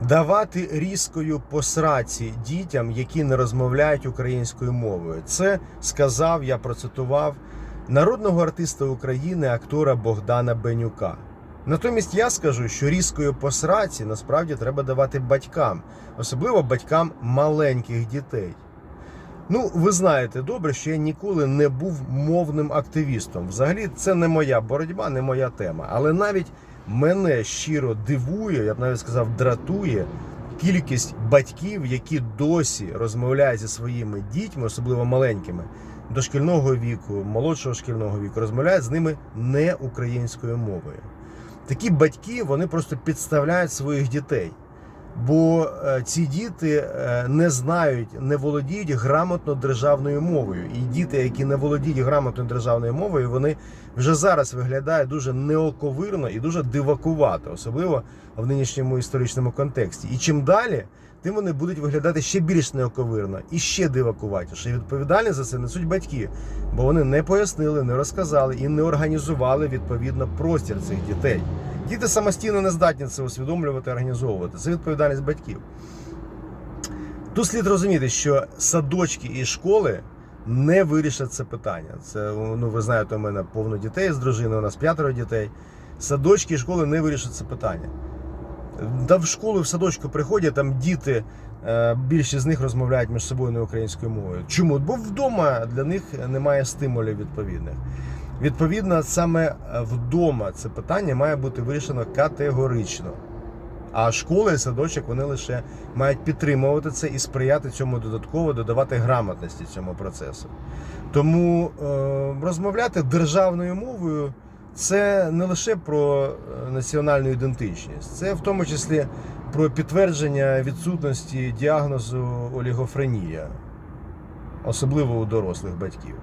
давати різкою посраці дітям, які не розмовляють українською мовою. Це сказав, я процитував народного артиста України, актора Богдана Бенюка. Натомість я скажу, що різкою посраці насправді треба давати батькам, особливо батькам маленьких дітей. Ну, ви знаєте добре, що я ніколи не був мовним активістом. Взагалі, це не моя боротьба, не моя тема. Але навіть мене щиро дивує, я б навіть сказав, дратує кількість батьків, які досі розмовляють зі своїми дітьми, особливо маленькими, дошкільного віку, молодшого шкільного віку, розмовляють з ними не українською мовою. Такі батьки вони просто підставляють своїх дітей. Бо е, ці діти е, не знають, не володіють грамотно державною мовою. І діти, які не володіють грамотно державною мовою, вони вже зараз виглядають дуже неоковирно і дуже дивакувато, особливо в нинішньому історичному контексті. І чим далі, тим вони будуть виглядати ще більш неоковирно і ще дивакуватіше. І відповідальність за це несуть батьки, бо вони не пояснили, не розказали і не організували відповідно простір цих дітей. Діти самостійно не здатні це усвідомлювати, організовувати. Це відповідальність батьків. Тут слід розуміти, що садочки і школи не вирішать це питання. Це ну ви знаєте, у мене повно дітей з дружиною, у нас п'ятеро дітей. Садочки і школи не вирішать це питання. Та в школу в садочку приходять, там діти, е, більшість з них розмовляють між собою не українською мовою. Чому? Бо вдома для них немає стимулів відповідних. Відповідно, саме вдома це питання має бути вирішено категорично. А школа і садочок вони лише мають підтримувати це і сприяти цьому додатково, додавати грамотності цьому процесу. Тому е, розмовляти державною мовою це не лише про е, національну ідентичність, це в тому числі про підтвердження відсутності діагнозу олігофренія, особливо у дорослих батьків.